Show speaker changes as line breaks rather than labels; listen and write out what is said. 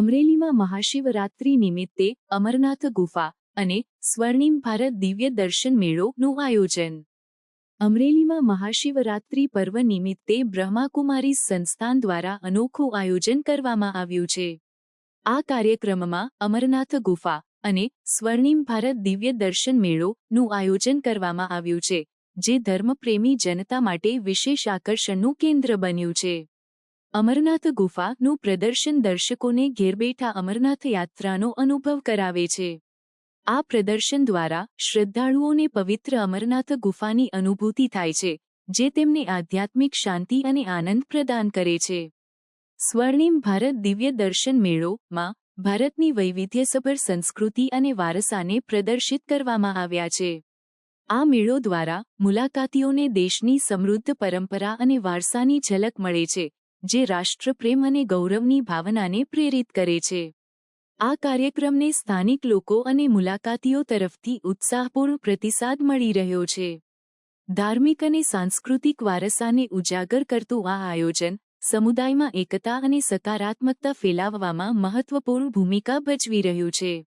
અમરેલીમાં મહાશિવરાત્રી નિમિત્તે અમરનાથ ગુફા અને સ્વર્ણિમ ભારત દિવ્ય દર્શન મેળોનું આયોજન. અમરેલીમાં મહાશિવરાત્રી પર્વ નિમિત્તે બ્રહ્માકુમારી સંસ્થાન દ્વારા અનોખું આયોજન કરવામાં આવ્યું છે. આ કાર્યક્રમમાં અમરનાથ ગુફા અને સ્વર્ણિમ ભારત દિવ્ય દર્શન મેળોનું આયોજન કરવામાં આવ્યું છે, જે ધર્મપ્રેમી જનતા માટે વિશેષ આકર્ષણનું કેન્દ્ર બન્યું છે. અમરનાથ ગુફાનું પ્રદર્શન દર્શકોને ઘેર બેઠા અમરનાથ યાત્રાનો અનુભવ કરાવે છે. આ પ્રદર્શન દ્વારા શ્રદ્ધાળુઓને પવિત્ર અમરનાથ ગુફાની અનુભૂતિ થાય છે, જે તેમને આધ્યાત્મિક શાંતિ અને આનંદ પ્રદાન કરે છે. સ્વર્ણિમ ભારત દિવ્ય દર્શન મેળોમાં ભારતની વૈવિધ્યસભર સંસ્કૃતિ અને વારસાને પ્રદર્શિત કરવામાં આવ્યા છે. આ મેળો દ્વારા મુલાકાતીઓને દેશની સમૃદ્ધ પરંપરા અને વારસાની ઝલક મળે છે જે રાષ્ટ્રપ્રેમ અને ગૌરવની ભાવનાને પ્રેરિત કરે છે. આ કાર્યક્રમને સ્થાનિક લોકો અને મુલાકાતીઓ તરફથી ઉત્સાહપૂર્ણ પ્રતિસાદ મળી રહ્યો છે. ધાર્મિક અને સાંસ્કૃતિક વારસાને ઉજાગર કરતું આ આયોજન સમુદાયમાં એકતા અને સકારાત્મકતા ફેલાવવામાં મહત્વપૂર્ણ ભૂમિકા ભજવી રહ્યું છે.